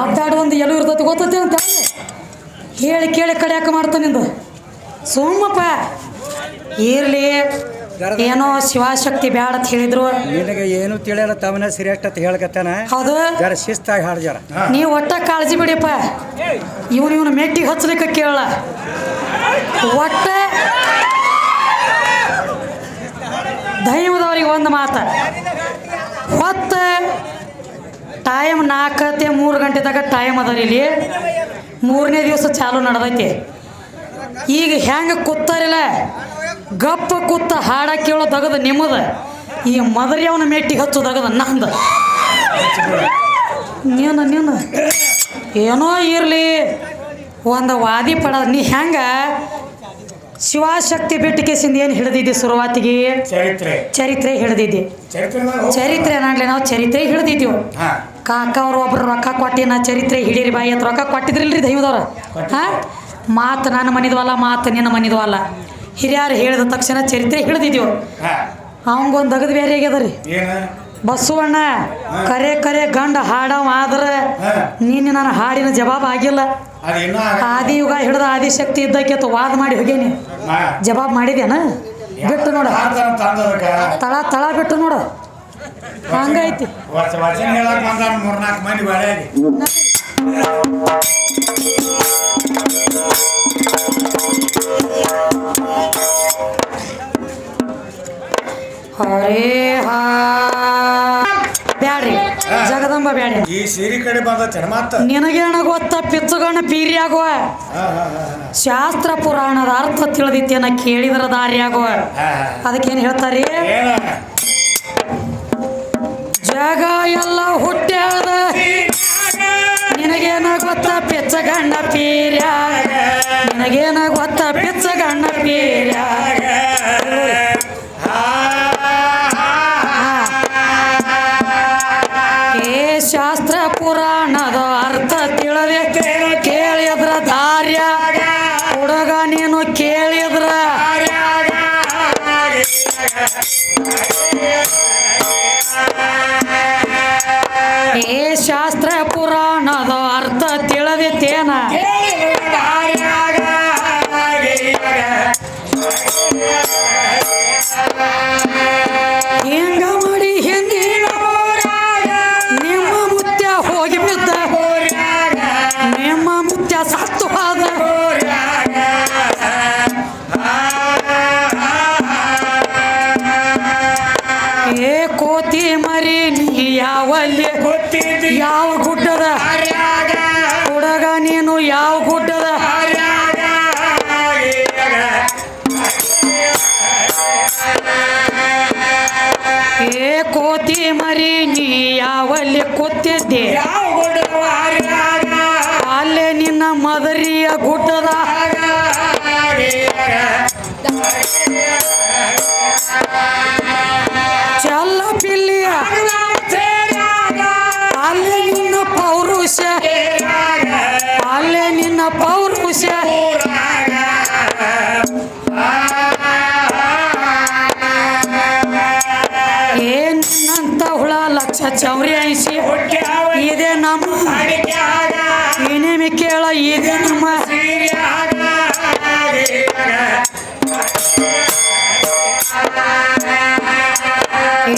ಅಡ್ಡಾಡ ಒಂದು ಎಲ್ಲೂ ಇರ್ತೈತಿ ಗೊತ್ತೈತಿ ಅಂತ ಹೇಳಿ ಕೇಳಿ ಕಡಿಯಾಕ ಮಾಡ್ತಾನಿಂದು ಸುಮ್ಮಪ್ಪ. ಇರ್ಲಿ. ಏನೋ ಶಿವಶಕ್ತಿ ಬ್ಯಾಡ ಅಂತ ಹೇಳಿದ್ರು. ನಿನಗೆ ಏನು ತಿಳಿಯಲ್ಲ ತಮ್ಮನ ಸಿರಿಯಷ್ಟ ಅಂತ ಹೇಳ್ಕತ್ತಾನ? ಹೌದು. ಜರ ಶಿಸ್ತಾಗಿ ಹಾಡು ಜರ. ನೀವು ಒಟ್ಟ ಕಾಳಜಿ ಬಿಡಿಯಪ್ಪ. ಇವನು ಇವನು ಮೆಟ್ಟಿಗೆ ಹಚ್ಚಲಿಕ್ಕೆ ಕೇಳಲ್ಲ. ಒಟ್ಟ ದೈವದವ್ರಿಗೆ ಒಂದು ಮಾತ. ಹೊತ್ತ ಟೈಮ್ ನಾಲ್ಕತ್ತೆ ಮೂರು ಗಂಟೆ ತನಕ ಟೈಮ್ ಅದ ರೀ ಇಲ್ಲಿ. ಮೂರನೇ ದಿವಸ ಚಾಲು ನಡೆದೈತಿ. ಈಗ ಹೆಂಗೆ ಕೂತಾರಿಲ್ಲ ಗಪ್ಪ ಕೂತ ಹಾಡ ಕೇಳೋ ತಗದ ನಿಮ್ಮದು. ಈ ಮದರಿ ಅವನ ಮೆಟ್ಟಿಗೆ ಹಚ್ಚು ತಗದ ನಂದು. ನೀನು ನೀನು ಏನೋ ಇರಲಿ. ಒಂದು ವಾದಿ ಪಡ ನೀ ಹೆಂಗ? ಶಿವಶಕ್ತಿ ಬೆಟ್ಟಿಕೆಸಿಂದ ಏನು ಹಿಡಿದಿದ್ದಿ ಶುರುವಾತಿಗೆ ಚರಿತ್ರೆ. ಚರಿತ್ರೆ ಹಿಡಿದಿದ್ದಿ. ಚರಿತ್ರೆ ಚರಿತ್ರೆ ನಾಡ್ಲಿ ನಾವು ಚರಿತ್ರೆ ಹಿಡಿದಿದ್ದೀವಿ. ಹಾ ಕಾಕ ಅವ್ರು ಒಬ್ರು ರೊಕ್ಕ ಕೊಟ್ಟಿ ನಾ ಚರಿತ್ರೆ ಹಿಡೀರಿ ಬಾಯಿ ಅಂತ ರೊಕ್ಕ ಕೊಟ್ಟಿದ್ರಿಲ್ರಿ ದೈವದವ್ರ. ಹಾಂ? ಮಾತು ನನ್ನ ಮನಿದ್ವಲ್ಲ ಮಾತು ನಿನ್ನ ಮನಿದ್ವಲ್ಲ. ಹಿರಿಯರು ಹೇಳಿದ ತಕ್ಷಣ ಚರಿತ್ರೆ ಹಿಡಿದಿದ್ದೀವಿ ಹಾ. ಅವಂಗೊಂದು ದಗದ್ ಬೇರೆ ಆಗ್ಯದ ರೀ ಬಸವಣ್ಣ ಕರೆ ಕರೆ ಗಂಡ ಹಾಡವ ಆದ್ರೆ. ನೀನು ನನ್ನ ಹಾಡಿನ ಜವಾಬ್ ಆಗಿಲ್ಲ. ಆದಿ ಯುಗ ಹಿಡಿದ ಆದಿಶಕ್ತಿ ಇದ್ದಕ್ಕೆ ವಾದ ಮಾಡಿ ಹೋಗೇನಿ. ಜವಾಬ್ ಮಾಡಿದೇನ ಬಿಟ್ಟು ನೋಡ. ತಳ ತಳ ಬಿಟ್ಟು ನೋಡು. ಹಂಗೈತಿ ವರ್ಷ ವಚನ ಹೇಳಕ್ ಬಂದಾನ ಮೂರ್ನಾಲ್ಕು ಮಂದಿ ಬಾಳೆಯಾಗಿ ಹರೇ ಹಾ. ಬ್ಯಾಡ್ರಿ ಜಗದಂಬ ಬ್ಯಾಡ್ರಿ. ಈ ಸೀರೆ ಕಡೆ ಬಂದ ನಿನಗೇನ ಗೊತ್ತ ಪಿಚ್ಚುಗಣ್ಣ ಪೀರಿ ಆಗುವ? ಶಾಸ್ತ್ರ ಪುರಾಣದ ಅರ್ಥ ತಿಳಿದಿತ್ತೇನ ಕೇಳಿದ್ರ ದಾರಿ ಆಗುವ? ಅದಕ್ಕೇನು ಹೇಳ್ತಾರಿ? ನಿನಗೇನ ಪೆಚ್ಚ ಗಂಡ ಪೀರ್ಯ ನನಗೇನ ಗೊತ್ತ ಪಿಚ್ಚಗಣ್ಣ ಪೀರ್ಯಾಗ. ಏ ಶಾಸ್ತ್ರ ಪುರಾಣದ ಅರ್ಥ ತಿಳಿದೆ ಕೇಳಿದ್ರ ದಾರ್ಯ ಹುಡುಗ ನೀನು ಕೇಳಿದ್ರ. ಯಾವ ಗುಡ್ಡದ? ಹುಡುಗ ನೀನು ಯಾವ ಗುಡ್ಡದ? ಏ ಕೋತಿ ಮರಿ ನೀ ಯಾವಲ್ಲಿ ಕೂತಿದ್ದೆ? ಏನೇಮಿ ಕೇಳ ಈಗ ನಮ್ಮ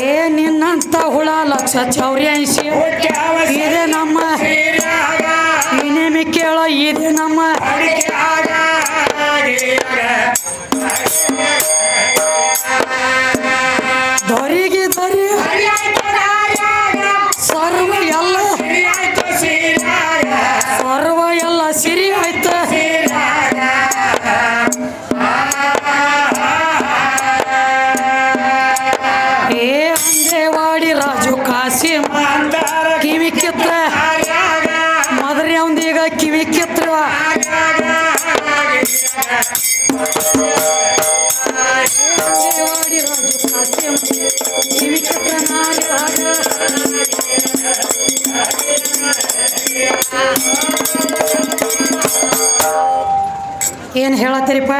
ಏ ನಿನ್ನಂತ ಹುಳ ಲಕ್ಷ ಚೌರಿ ಏನು ಹೇಳತ್ತೀರಿಪ್ಪ?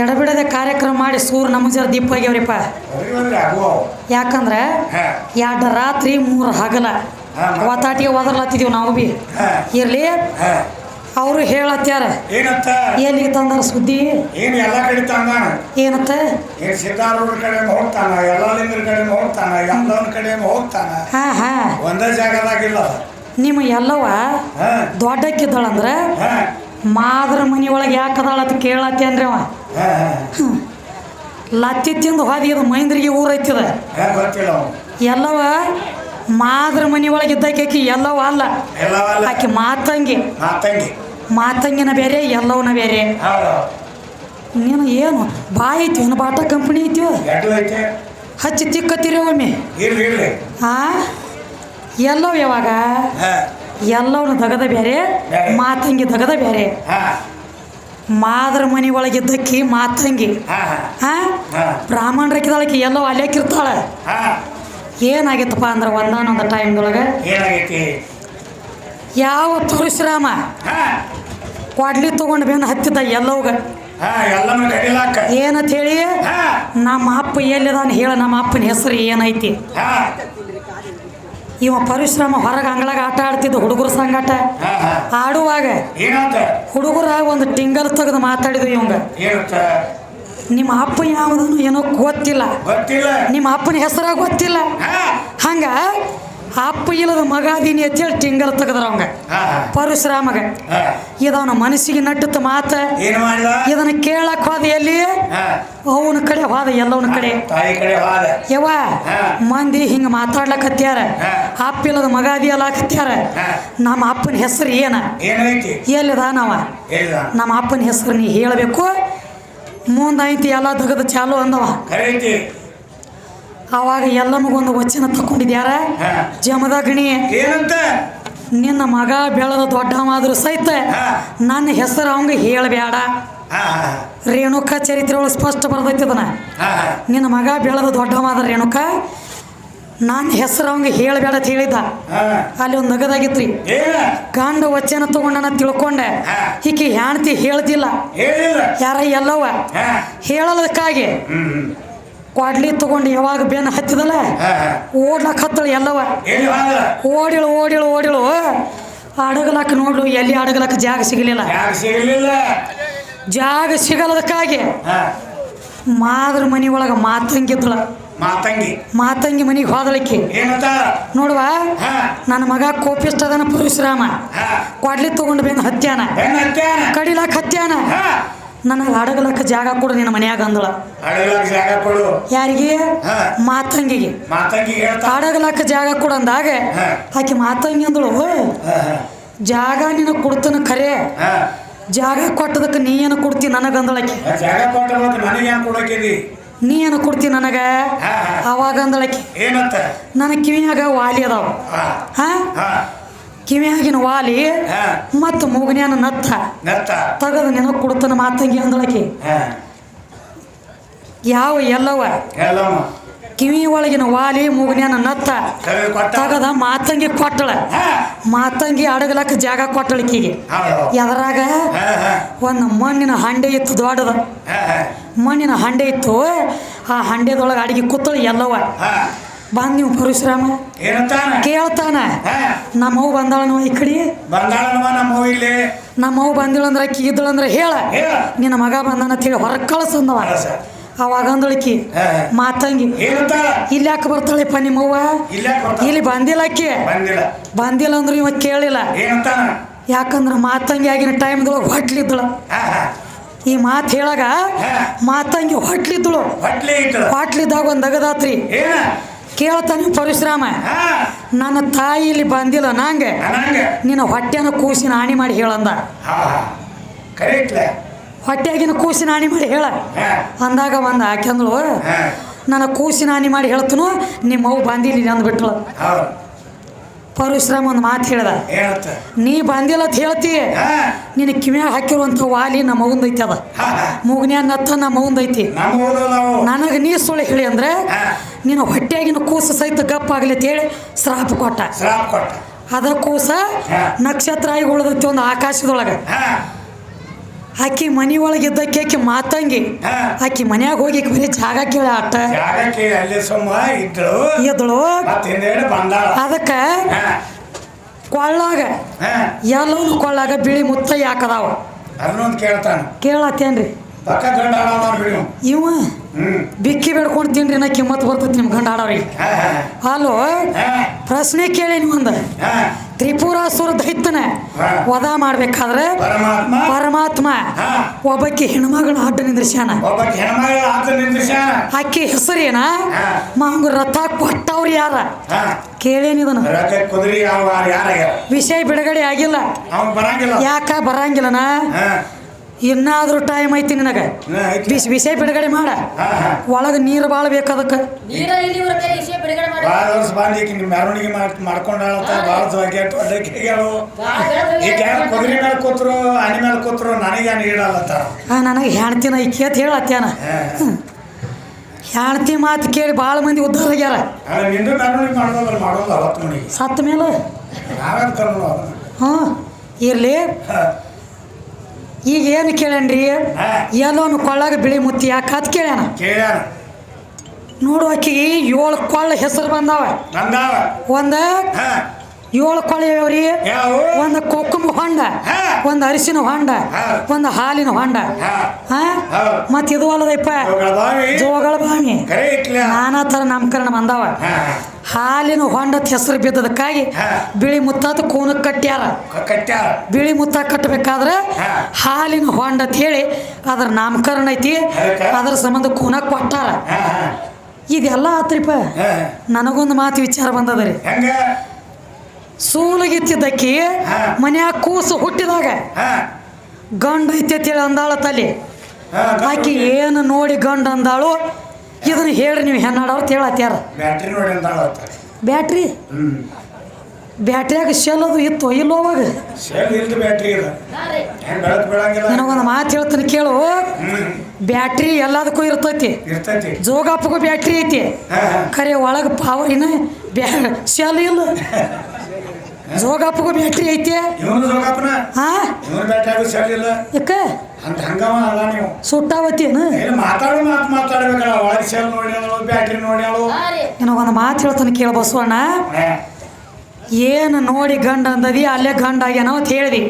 ಎಡಬಿಡದೆ ಕಾರ್ಯಕ್ರಮ ಮಾಡಿ ಸೂರ್ ನಮಜರ ಜರ ದೀಪ ಆಗ್ಯಾವ್ರಿಪ್ಪ. ಯಾಕಂದ್ರೆ ಎರಡು ರಾತ್ರಿ ಮೂರು ಹಗಲ. ಒತ್ತಾಟಿಗೆ ಒದರ್ಲತ್ತಿದೀವಿ ನಾವು ಬಿ. ಇರ್ಲಿ. ಅವರು ಹೇಳತ್ಯಾರ. ಏನಂತ ಎಲ್ಲಿಗೆ ತಂದಾರ ಸುದ್ದಿ? ಏನ್ ಎಲ್ಲ ಕಡೆ ತಂದಾನ? ಏನತ್ತ? ಏನ್ ಸಿದ್ದಾರೂಢ ಕಡೆ ಹೋಗ್ತಾನ? ಎಲ್ಲಲಿಂದ್ರ ಕಡೆ ಹೋಗ್ತಾನ? ಎಲ್ಲವನ್ ಕಡೆ ಹೋಗ್ತಾನ? ಹಾ ಹಾ. ಒಂದೇ ಜಾಗದಾಗಿಲ್ಲ ನಿಮ್ಮ ಎಲ್ಲವ ದೊಡ್ಡಕ್ಕಿದ್ದಾಳಂದ್ರೆ ಮಾದ್ರ ಮನಿ ಒಳಗೆ ಯಾಕದಾಳ ಅಂತ ಕೇಳತ್ತೇನ್ರಿ ಅವ. ಹಾ ಲತ್ತಿ ತಿಂದು ಹೋದಿ ಇದು ಮೈಂದ್ರಿಗೆ ಊರೈತಿದ. ಎಲ್ಲವ ಮಾದ್ರ ಮನಿ ಒಳಗೆ ಇದ್ದಕ್ಕೆ ಎಲ್ಲವ ಅಲ್ಲ. ಆಕಿ ಆಕೆ ಮಾತಂಗಿ. ಮಾತಂಗಿ. ಮಾತಂಗಿನ ಬೇರೆ ಎಲ್ಲವನ ಬೇರೆ. ನೀನು ಏನು ಬಾಯ್ ಐತಿ ಏನು ಬಾಟ ಕಂಪ್ನಿ ಐತಿ? ಹಚ್ಚಿ ತಿಕ್ಕತ್ತೀರಿ ಒಮ್ಮೆ? ಹಾ ಎಲ್ಲವ್ ಯಾವಾಗ? ಹಾ ತಗದ ದಗದ ಬೇರೆ. ಮಾತಂಗಿ ದಗದ ಬೇರೆ ಮಾದ್ರ ಮನಿ ಒಳಗಿದ್ದಕ್ಕಿ ಮಾತಂಗಿ. ಹಾ ಹಾ. ಎಲ್ಲೋ ಹಾ. ಏನಾಗಿತ್ತಪ್ಪ ಅಂದ್ರೆ ಒಂದಾನೊಂದು ಟೈಮ್ದೊಳಗೆ? ಯಾವ ಪರಶುರಾಮ ಹಾ. ಕೊಡ್ಲಿ ತಗೊಂಡು ಬೇನ ಹತ್ತಿದ್ದ ಎಲ್ಲವ್ಗ ಏನಂತ ಹೇಳಿ? ನಮ್ಮ ಅಪ್ಪ ಎಲ್ಲಿದಾನ ಹೇಳ ನಮ್ಮ ಅಪ್ಪನ ಹೆಸರು ಏನೈತಿ? ಇವ ಪರಿಶ್ರಮ ಹೊರಗೆ ಅಂಗಳಾಗ ಆಟ ಆಡ್ತಿದ್ದ ಹುಡುಗರ ಸಂಗಾಟ. ಆಡುವಾಗ ಹುಡುಗರ ಒಂದು ಟಿಂಗಲ್ ತೆಗೆದು ಮಾತಾಡಿದ್ರು ಇವಂಗ. ನಿಮ್ಮ ಅಪ್ಪ ಯಾವುದನ್ನು ಏನೋ ಗೊತ್ತಿಲ್ಲ. ಗೊತ್ತಿಲ್ಲ. ನಿಮ್ಮ ಅಪ್ಪನ ಹೆಸರ ಗೊತ್ತಿಲ್ಲ. ಹಂಗ ಅಪ್ಪ ಇಲ್ಲದ ಮಗ ಅದೀನಿ ಅಂತೇಳಿ ಟಿಂಗಲ್ ತೆಗೆದ್ರ ಅವಂಗ. ಪರಶುರಾಮಗ. ಇದವನ ಮನಸ್ಸಿಗೆ ನಟ್ಟುತ್ತ ಮಾತ. ಇದನ್ನ ಕೇಳಕ್ ಹೋದ ಎಲ್ಲಿ? ಅವನ ಕಡೆ ಹೋದ ಎಲ್ಲವನ ಕಡೆ. ಹಾ. ಮಂದಿ ಹಿಂಗ ಮಾತಾಡ್ಲಕತ್ಯಾರ. ಅಪ್ಪ ಅಪ್ಪಿಲ್ಲದ ಮಗಾದಿ ಎಲ್ಲ ಹಾ. ನಮ್ಮ ಅಪ್ಪನ ಹೆಸರು ಏನ? ಎಲ್ಲಿ ಎಲ್ಲಿದಾನವ ನಮ್ಮ ಅಪ್ಪನ ಹೆಸರು ನೀ ಹೇಳಬೇಕು. ಮುಂದೈತಿ ಎಲ್ಲ ತೆಗೆದು ಚಾಲು ಅಂದವ. ಅವಾಗ ಎಲ್ಲ ಮಗೊಂದು ವಚನ ತಕೊಂಡಿದ್ಯಾರ ಜಮದ ಗಣಿ ಏನಂತ? ನಿನ್ನ ಮಗ ಬೆಳೆದ ದೊಡ್ಡವಾದ್ರೂ ಸಹಿತ. ನನ್ನ ಹೆಸರು ಅವಂಗ ಹೇಳಬೇಡ ರೇಣುಕ ಚರಿತ್ರೆ ಒಳಗೆ ಸ್ಪಷ್ಟ ಬರ್ದೈತಿ ಅದನ್ನ. ನಿನ್ನ ಮಗ ಬೆಳೆದ ದೊಡ್ಡವಾದ ರೇಣುಕ ನನ್ನ ಹೆಸರು ಅವಂಗ ಹೇಳಬೇಡ ಅಂತ ಹೇಳಿದ್ದ. ಅಲ್ಲಿ ಒಂದು ನಗದಾಗಿತ್ರಿ. ಕಾಂಡ ಗಂಡ ವಚನ ತಗೊಂಡನ ತಿಳ್ಕೊಂಡೆ. ಹೀಗೆ ಈಕಿ ಹೆಣ್ತಿ ಹೇಳ್ತಿಲ್ಲ ಯಾರ ಎಲ್ಲವ ಹಾ. ಹೇಳೋದಕ್ಕಾಗಿ ಹ್ಮ್ ಹ್ಮ್. ಕ್ವಾಡ್ಲಿ ತಗೊಂಡು ಯಾವಾಗ ಬೆನ್ನು ಹತ್ತಿದಲ್ಲ? ಓಡ್ಲಕ್ ಹತ್ತಳು ಎಲ್ಲವ? ಓಡಿಳು ಓಡಿಳು ಓಡಿಳು. ಅಡಗಲಕ್ಕ ನೋಡ್ಲು ಎಲ್ಲಿ ಅಡಗಲಕ್ಕ ಜಾಗ ಸಿಗಲಿಲ್ಲ. ಜಾಗ ಸಿಗಲದಕ್ಕಾಗಿ ಮಾದ್ರ ಮನಿ ಒಳಗ ಮಾತಂಗಿದ್ಳ ಮಾತಂಗಿ. ಮಾತಂಗಿ ಮನಿಗೆ ಹೋದಳಕ್ಕಿ. ನೋಡುವ? ನನ್ನ ಮಗ ಕೋಪಿಷ್ಟ ಅದನ ಪರಶುರಾಮ. ಹಾ. ಕ್ವಾಡ್ಲಿ ತಗೊಂಡು ಬೆನ್ ಹತ್ಯಾನ. ಕಡಿಲಾಕ ಹತ್ಯಾನ? ನನಗೆ ಅಡಗಲಕ್ಕ ಜಾಗ ಕೊಡು ನಿನ್ನ ಮನ್ಯಾಗ ಅಂದಳ. ಜಾಗ ಕೊಡು. ಯಾರಿಗೆ. ಮಾತಂಗಿಗೆ. ಮಾತಂಗಿ ಹೇಳ್ತಾ ಅಡಗಲಕ್ಕ ಜಾಗ ಕೊಡು ಅಂದಾಗ. ಆಕೆ ಮಾತಂಗಿ ಅಂದಳು ಜಾಗ ನಿನ ಕೊಡ್ತನ ಖರೆ. ಜಾಗ ಕೊಟ್ಟದಕ್ಕೆ ನೀ ಏನು ಕೊಡ್ತಿ ನನಗಂದಳಕ್ಕೆ ಜಾಗ ಕೊಟ್ಟ ಮತ್ತೆ ನನಗೆ ಏನು ಕೊಡೋಕಿದಿ ನೀ ಏನು ಕೊಡ್ತಿ ನನಗ. ಅವಾಗ ಅಂದಳಕಿ ಏನಂತ? ನನ್ನ ಕಿವಿಯಾಗ ವಾಲಿ ಅದಾವ. ಹಾ. ಕಿವಿಯಾಗಿನ ವಾಲಿ ಮತ್ತು ಮೂಗನ್ಯಾನ ನತ್ತ. ತಗದು ನೆನಪು ಕೊಡ್ತಾನ ಮಾತಂಗಿ ಅಂದಳಕಿ. ಯಾವ ಎಲ್ಲವ? ಕಿವಿ ಒಳಗಿನ ವಾಲಿ ಮೂಗನ್ಯಾನ ನತ್ತ. ತಗದ ಮಾತಂಗಿ ಕೊಟ್ಟಳ. ಮಾತಂಗಿ ಅಡಗಲಕ್ಕ ಜಾಗ ಕೊಟ್ಟಳಕಿಗೆ ಎದರಾಗ? ಒಂದು ಮಣ್ಣಿನ ಹಂಡೆ ಇತ್ತು ದೊಡ್ಡದ. ಮಣ್ಣಿನ ಹಂಡೆ ಇತ್ತು. ಆ ಹಂಡೆದೊಳಗೆ ಅಡಿಗೆ ಕೂತಳು ಎಲ್ಲವ. ಬಂದ್ ನೀವು ಪರಶುರಾಮ. ಏನಂತಾನ? ಕೇಳ್ತಾನ. ಹಾ. ನಮ್ಮವ್ ಬಂದಾಳನು ಈ ಕಡೆ? ಬಂದಾಳನವ ನಮ್ಮ ಇಲ್ಲಿ? ನಮ್ಮವ್ ಅಂದ್ರೆ ಆಕಿ ಇದ್ದಳು ಹೇಳ. ಹೇಳ. ನಿನ್ನ ಮಗ ಬಂದಾನ ಅಂತ ಹೇಳಿ ಹೊರಗೆ ಕಳಿಸಂದವ ಕಳ್ಸ. ಅವಾಗ ಅಂದಳಕಿ. ಮಾತಂಗಿ ಇಲ್ಲಿ ಯಾಕೆ ಬರ್ತಾಳೆಪ್ಪ ನಿಮ್ಮವ್ವ ಇಲ್ಲೇ ಬಂದಿಲ್ಲ ಅಕ್ಕಿ. ಬಂದಿಲ್ಲ. ಅಂದ್ರೆ ಇವ ಕೇಳಿಲ್ಲ. ಯಾಕಂದ್ರ ಮಾತಂಗಿ ಆಗಿನ ಟೈಮ್ದೊಳಗೆ ಹೊಟ್ಲಿದ್ದಳು ಈ ಮಾತು ಹೇಳಾಗ. ಮಾತಂಗಿ ಹೊಟ್ಲಿದ್ದಳು ಹೊಟ್ಲಿದ್ದಾಗ ಒಂದು ಅಗದಾತ್ರಿ. ಕೇಳ್ತಾನೆ ಪರಶುರಾಮ. ನನ್ನ ತಾಯಿ ಇಲ್ಲಿ ಬಂದಿಲ್ಲ ನಂಗೆ. ನೀನು ನಿನ್ನ ಹೊಟ್ಟೆನ ಕೂಸಿನ ನಾಣಿ ಮಾಡಿ ಹೇಳಂದ ಹೊಟ್ಟೆಗಿನ ಕೂಸಿನ ಆಣಿ ಮಾಡಿ ಹೇಳ. ಅಂದಾಗ ಒಂದು ಆಕೆಂದಳು ನನ್ನ ಕೂಸಿನ ಆಣಿ ಮಾಡಿ ಹೇಳ್ತನು ನಿಮ್ಮ ಅವು ಬಂದಿಲ್ಲ ಅಂದ್ಬಿಟ್ಳು. ಪರಶುರಾಮ ಒಂದು ಮಾತು ಹೇಳ್ದ. ನೀ ಬಂದಿಲ್ಲ ಅಂತ ಹೇಳ್ತಿ. ನಿನ್ನ ಕಿವ್ಯಾಗ ಹಾಕಿರುವಂಥ ವಾಲಿ ನಮ್ಮ ಅದ. ಹಾ ಹಾ. ಮೂಗನ್ಯಾಗ ನತ್ತ ನಮ್ಮ ಮಗುಂದೈತಿ ಐತಿ. ನನಗೆ ನೀ ಸುಳ್ಳು ಹೇಳಿ ಅಂದ್ರೆ ಹಾ ಹೊಟ್ಟೆಯಾಗಿನ ಹೊಟ್ಟೆಗಿನ ಕೂಸು ಸಹಿತ ಗಪ್ಪಾಗಲಿ ಅಂತ ಹೇಳಿ ಶ್ರಾಪ ಕೊಟ್ಟ. ಶ್ರಾಪ್ ಕೊಟ್ಟ. ಅದ ಕೂಸ. ನಕ್ಷತ್ರ ಆಗಿ ಉಳಿದೈತಿ ಒಂದು ಆಕಾಶದೊಳಗೆ. ಆಕಿ ಮನಿ ಒಳಗೆ ಇದ್ದಕ್ಕೆ ಆಕಿ ಮಾತಂಗಿ ಆಕಿ ಮನ್ಯಾಗ ಹೋಗಿ ಬರೀ ಜಾಗ ಕೇಳ ಆಟ. ಇದ್ದಳು. ಅದಕ್ಕೆ ಕೊಳ್ಳಾಗ ಎಲ್ಲವೂ ಕೊಳ್ಳಾಗ ಬಿಳಿ ಮುತ್ತ ಯಾಕದಾವ ಕೇಳತ್ತೇನ್ರಿ? ಪಕ್ಕ ಗಂಡ ಆಡೋಣ ಬಿಡು. ಇವ? ಹ್ಮ್. ಬಿಕ್ಕಿ ಬೇಡ್ಕೊಂಡು ತಿನ್ರಿ ನಾ ಕಿಮ್ಮತ್ ಬರ್ತೈತಿ ನಿಮ್ಮ ಗಂಡ ಆಡವ್ರಿಗೆ ಹಾ ಹಾ. ಹಾ. ಪ್ರಶ್ನೆ ಕೇಳೇನಿ ಒಂದು ಹಾ. ತ್ರಿಪುರಾಸುರ ದೈತನ ಹಾ. ವಧ ಮಾಡ್ಬೇಕಾದ್ರೆ ಪರಮಾತ್ಮ. ಪರಮಾತ್ಮ ಹಾ. ಒಬ್ಬಕ್ಕೆ ಹೆಣ್ಮಗಳ ಅಡ್ಡ ನಿಂದ್ರಿಸ್ಯಾನ. ಒಬ್ಬ ಹೆಣ್ಮಗಳ ಆತ ನಿಂದ್ರಿಸ್ಯಾನ. ಆಕೆ ಹೆಸರೇನ? ಹಾ. ಮಾಂಗ ರಥ ಕೊಟ್ಟವ್ರು ಯಾರ? ಹಾ. ಕೇಳೇನಿದನ ರಥ ಕುದುರೆ ಯಾವ ಯಾರಾಗ್ಯಾವ ವಿಷಯ ಬಿಡುಗಡೆ ಆಗಿಲ್ಲ. ಅವ್ನು ಬರಂಗಿಲ್ಲ. ಯಾಕ ಬರಂಗಿಲ್ಲನ? ಹಾ. ಇನ್ನಾದ್ರೂ ಟೈಮ್ ಐತಿ ನಿನಗೆ. ಬಿಸಿ ವಿಷಯ ಬಿಡುಗಡೆ ಮಾಡ. ಒಳಗ ನೀರು ಭಾಳ ಬೇಕದಕ್ಕೆ ನೀರ ಇಲ್ಲಿವರೆಗೆ ವಿಷಯ ಬಿಡುಗಡೆ ಮಾಡಿ. ಭಾಳ ವರ್ಷ ಬಂದು ಈಗ ನಿಮ್ಮ ಮೆರವಣಿಗೆ ಮಾಡ್ಕೊಂಡಾಳತ್ತ ಭಾಳ ಜವಾಗ್ಯಾಟು ಅದಕ್ಕೆ ಹೇಳು ಈಗ ಯಾರು ಕುದುರೆ ಮೇಲೆ ಕೂತ್ರು ಆನೆ ಮೇಲೆ ಕೂತ್ರು ನನಗೇನು ಹೇಳಲ್ಲತ್ತ ಆ ನನಗೆ ಹೆಣ್ತಿನ ಈ ಅಂತ ಹೇಳತ್ತೇನ ಹೆಣ್ತಿ ಮಾತು ಕೇಳಿ ಭಾಳ ಮಂದಿ ಉದ್ಧಾರ ಆಗ್ಯಾರ. ನಿಂದು ಮೆರವಣಿಗೆ ಮಾಡೋದಲ್ಲ ಮಾಡೋಲ್ಲ ಅವತ್ತು ಮನೆಗೆ. ಸತ್ತ ಮೇಲೆ? ನಾವೇನು ಹ್ಞೂ ಇರ್ಲಿ. ಹಾ. ಈಗ ಏನು ಕೇಳೇನ್ರಿ? ಏನೋ ಎಲ್ಲೋನು ಕೊಳ್ಳಾಗ ಬಿಳಿ ಮುತ್ತಿ ಯಾಕೆ ಅದು ಕೇಳ್ಯಾನ? ಕೇಳ್ಯಾನ. ನೋಡು ಏಳು ಕೊಳ್ಳ ಹೆಸರು ಬಂದಾವ. ಒಂದ ಒಂದು ಏಳು ಕೊಳೆಯವ್ರಿ ಒಂದು ಕೊಕ್ಕುಂಬ ಹೊಂಡ. ಒಂದು ಅರಿಶಿನ ಹೊಂಡ. ಒಂದು ಹಾಲಿನ ಹೊಂಡ. ಮತ್ತೆ ಇದು ಅಲ್ಲದಪ್ಪ ಜೋಗಳ ಬಾಮಿ ನಾನಾ ಥರ ನಾಮಕರಣ ಬಂದಾವ. ಹಾಲಿನ ಹೊಂಡದ ಹೆಸರು ಬಿದ್ದದಕ್ಕಾಗಿ ಬಿಳಿ ಮುತ್ತಾತ ಕೂನ ಕಟ್ಟ್ಯಾರ. ಬಿಳಿ ಮುತ್ತ ಕಟ್ಟಬೇಕಾದ್ರೆ. ಹಾಲಿನ ಹೊಂಡ ಅಂತ ಹೇಳಿ ಅದ್ರ ನಾಮಕರಣ ಐತಿ? ಅದ್ರ ಸಂಬಂಧ ಕೂನ ಕೊಟ್ಟಾರ. ಇದೆಲ್ಲ ಆತ್ರಿಪ್ಪ. ನನಗೊಂದು ಮಾತು ವಿಚಾರ ಬಂದದ್ರಿ ಹೆಂಗ? ಸೂಲಗಿತ್ತಿದ್ದಕ್ಕಿ. ಮನ್ಯಾಗ ಕೂಸು ಹುಟ್ಟಿದಾಗ ಗಂಡ ಐತಿ ಅಂದಾಳ ತಲೆ. ಆಕಿ ಏನು ನೋಡಿ ಗಂಡ ಅಂದಾಳು? ಇದನ್ನ ಹೇಳ್ರಿ ನೀವು ಹೆಣ್ಣಾಡವ್ರು ಹೇಳತ್ಯಾರ ಬ್ಯಾಟ್ರಿ ಬ್ಯಾಟ್ರಿಯಾಗ ಶೆಲ್ ಅದು ಇತ್ತು ಇಲ್ಲೋ ಅವಾಗ? ನನಗೊಂದು ಮಾತು ಹೇಳ್ತೀನಿ ಕೇಳು. ಬ್ಯಾಟ್ರಿ ಎಲ್ಲದಕ್ಕೂ ಇರ್ತೈತಿ. ಜೋಗಾಪಕ್ಕೂ ಜೋಗಪ್ಪಗೂ ಬ್ಯಾಟ್ರಿ ಐತಿ. ಖರೆ ಒಳಗೆ ಪವರ್ ಇನ್ನು ಬ್ಯಾ ಶೆಲ್ ಇಲ್ಲ. ಜೋಗಪ್ಪಗೂ ಬ್ಯಾಟ್ರಿ ಐತೆ? ಇವನು ಜೋಗಪ್ಪನ ಹಾ ಇವನು ಬ್ಯಾಟ್ರಿ ಆಗೋ ಯಾಕ? ಅಂತ ಹಂಗವ ಅಲ್ಲ ನೀವು. ಸುಟ್ಟಾವತ್ತೇನು? ಏನು ಮಾತಾಡೋ ಮಾತು ಮಾತಾಡ್ಬೇಕಲ್ಲ ಒಳಗೆ ಸೆಲ್ ನೋಡ್ಯಾಳು ಬ್ಯಾಟ್ರಿ ನೋಡ್ಯಾಳು. ನನಗೊಂದು ಮಾತು ಹೇಳ್ತಾನೆ ಕೇಳ ಬಸವಣ್ಣ. ಏನು ನೋಡಿ ಗಂಡ ಅಂದದಿ ಅಲ್ಲೇ ಗಂಡ ಆಗ್ಯಾನ ಅಂತ ಹೇಳಿದಿ.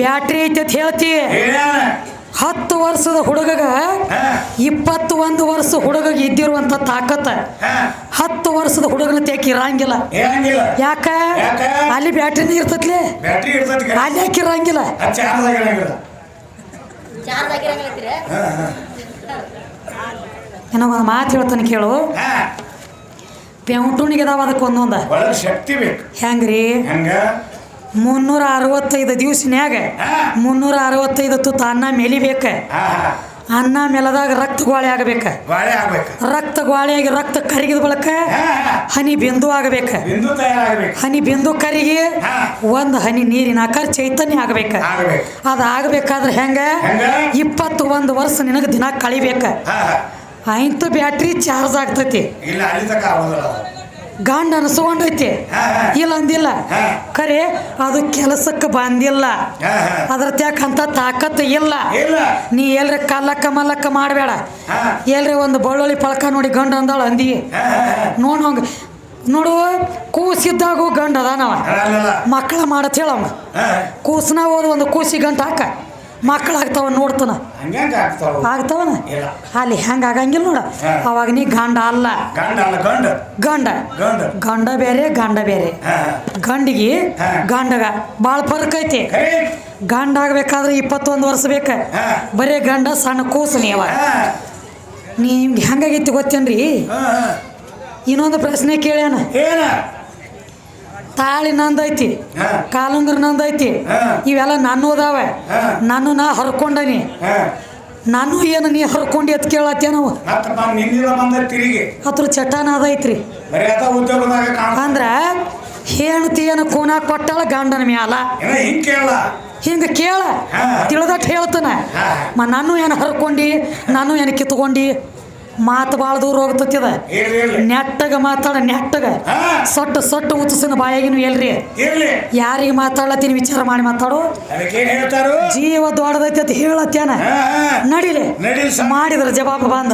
ಬ್ಯಾಟ್ರಿ ಐತೆ ಅಂತ ಹೇಳ್ತಿ. ಹತ್ತು ವರ್ಷದ ಹುಡುಗಗ ಇಪ್ಪತ್ತು ಒಂದು ವರ್ಷ ಹುಡುಗಗೆ ಇದ್ದಿರುವಂತ ತಾಕತ್ತ ಹತ್ತು ವರ್ಷದ ಹುಡುಗನ ತೇಕಿ ಇರಂಗಿಲ್ಲ. ಯಾಕ? ಅಲ್ಲಿ ಬ್ಯಾಟ್ರಿನೇ ಇರ್ತೈತ್ಲೆ? ಅಲ್ಲಿ ಯಾಕೆ ಇರಂಗಿಲ್ಲ. ಏನೋ ಒಂದು ಆಗಿರಂಗಿಲ್ಲ ಚಾರ್ಜ್ ಆಗಿರಂಗಿಲ್ಲ ಹಾ ಹಾ. ಮಾತು ಹೇಳ್ತಾನೆ ಕೇಳು. ಪೆಂಟುಣಿಗೆ ಅದಾವ ಅದಕ್ಕೆ ಒಂದೊಂದು. ಶಕ್ತಿ ಬೇಕು. ಹೆಂಗ್ರಿ? ಹಂಗ? ಮುನ್ನೂರ ಅರವತ್ತೈದು ದಿವ್ಸನ್ಯಾಗ ಮುನ್ನೂರ ಅರವತ್ತೈದು ತುತ್ತ ಅನ್ನ ಮೆಲಿಬೇಕ. ಅನ್ನ ಮೆಲದಾಗ ರಕ್ತ ಗೋಳೆ ಆಗಬೇಕು. ಬಾಳೆ ಆಗ್ಬೇಕು. ರಕ್ತ ಗೋಳೆಯಾಗಿ ರಕ್ತ ಕರಗಿದ ಬಳಕ ಹನಿ ಬಿಂದು ಆಗಬೇಕು. ಬಿಂದು ತಯಾರಾಗಬೇಕು. ಹನಿ ಬಿಂದು ಕರಿಗಿ ಹಾ. ಒಂದು ಹನಿ ನೀರಿನ ಆಕಾರ ಚೈತನ್ಯ ಆಗಬೇಕು. ಆಗ್ಬೇಕು. ಅದು ಆಗಬೇಕಾದ್ರೆ ಹೆಂಗ? ಹೆಂಗ? ಇಪ್ಪತ್ತು ಒಂದು ವರ್ಷ ನಿನಗೆ ದಿನ ಕಳಿಬೇಕು. ಹಾ ಹಾ. ಆಯ್ತು ಬ್ಯಾಟ್ರಿ ಚಾರ್ಜ್ ಆಗ್ತೈತಿ. ಇಲ್ಲ ಅಲ್ಲಿ ತಕ ಆಗೋದಿಲ್ಲ ಅದು. ಗಂಡ ಅನಿಸ್ಕೊಂಡೈತಿ ಇಲ್ಲ ಅಂದಿಲ್ಲ. ಖರೆ ಅದು ಕೆಲಸಕ್ಕೆ ಬಂದಿಲ್ಲ. ಅದ್ರ ತ್ಯಾಕಂತ ತಾಕತ್ತು ಇಲ್ಲ. ನೀ ಎಲ್ರಿ ಕಲ್ಲಕ್ಕ ಮಲ್ಲಕ್ಕ ಮಾಡಬೇಡ. ಎಲ್ರಿ ಒಂದು ಬಳ್ಳುಳ್ಳಿ ಪಳಕ ನೋಡಿ ಗಂಡ ಅಂದಾಳ ಅಂದಿ. ಹಾ ನೋಡ್ ಕೂಸಿದ್ದಾಗೂ ಗಂಡ ಅದಾನವ ಮಕ್ಕಳ ಮಾಡತ್ ಹೇಳವ ಕೂಸನ ಹೋದ ಒಂದು ಕೂಸಿ ಗಂಟ ಹಾಕ. ಮಕ್ಕಳಾಗ್ತಾವ ನೋಡ್ತಾನ. ಆಗ್ತಾವನ? ಅಲ್ಲಿ ಹೆಂಗ ಆಗಂಗಿಲ್ಲ ನೋಡ. ಅವಾಗ ನೀ ಗಂಡ ಅಲ್ಲ. ಗಂಡ ಗಂಡ. ಬೇರೆ ಗಂಡ ಬೇರೆ. ಗಂಡಿಗೆ ಗಂಡಗ ಭಾಳ ಫರ್ಕ್ ಐತಿ. ಗಂಡ ಆಗ್ಬೇಕಾದ್ರೆ ಇಪ್ಪತ್ತೊಂದು ವರ್ಷ ಬೇಕ. ಬರೇ ಗಂಡ ಸಣ್ಣ ಕೂಸು ನೀವ ನಿಮ್ಗೆ ಹೆಂಗಾಗೈತಿ ಗೊತ್ತೇನ್ರಿ? ಇನ್ನೊಂದು ಪ್ರಶ್ನೆ ಕೇಳ್ಯಾನ. ಏನ? ತಾಳಿ ನಂದೈತಿ ಕಾಲುಂಗ್ರ ನಂದೈತಿ. ಇವೆಲ್ಲ ನಾನು ಅದಾವ. ನಾನು ನಾ ಹರ್ಕೊಂಡನಿ. ನಾನು ಏನು ನೀ ಹರ್ಕೊಂಡು ಎತ್ ಕೇಳತ್ತೆ ನಾವು? ಅತ್ರ ಅದ್ರ ಚಟಾನ ಅದೈತ್ರಿ. ಅಂದ್ರ ಹೆಣ್ತಿ ಏನು ಕೂನ ಕೊಟ್ಟಾಳ ಗಂಡನ ಮ್ಯಾಲ? ಹಿಂಗ್ ಕೇಳ? ಹಿಂಗ ಕೇಳ. ತಿಳಿದಟ್ಟು ತಿಳ್ದಟ್ ಹೇಳ್ತಾನ. ಮ ನಾನು ಏನು ಹರ್ಕೊಂಡು ನಾನು ಏನು ಕಿತ್ಕೊಂಡಿ? ಮಾತು ಭಾಳ ದೂರ ಹೋಗ್ತದ ನೆಟ್ಟಗ ಮಾತಾಡ ನೆಟ್ಟಗ. ಸೊಟ್ಟ ಸೊಟ್ಟು ಉತ್ತಸಿನ ಬಾಯಾಗಿನ ಎಲ್ರಿ. ಯಾರಿಗೆ ಮಾತಾಡ್ಲತ್ತೀನಿ ವಿಚಾರ ಮಾಡಿ ಮಾತಾಡು. ಜೀವ ದೊಡ್ಡದೈತಿ ಅಂತ ಹೇಳತ್ತೇನ? ನಡಿಲೆ. ಮಾಡಿದ್ರ ಜವಾಬ್ ಬಂದ.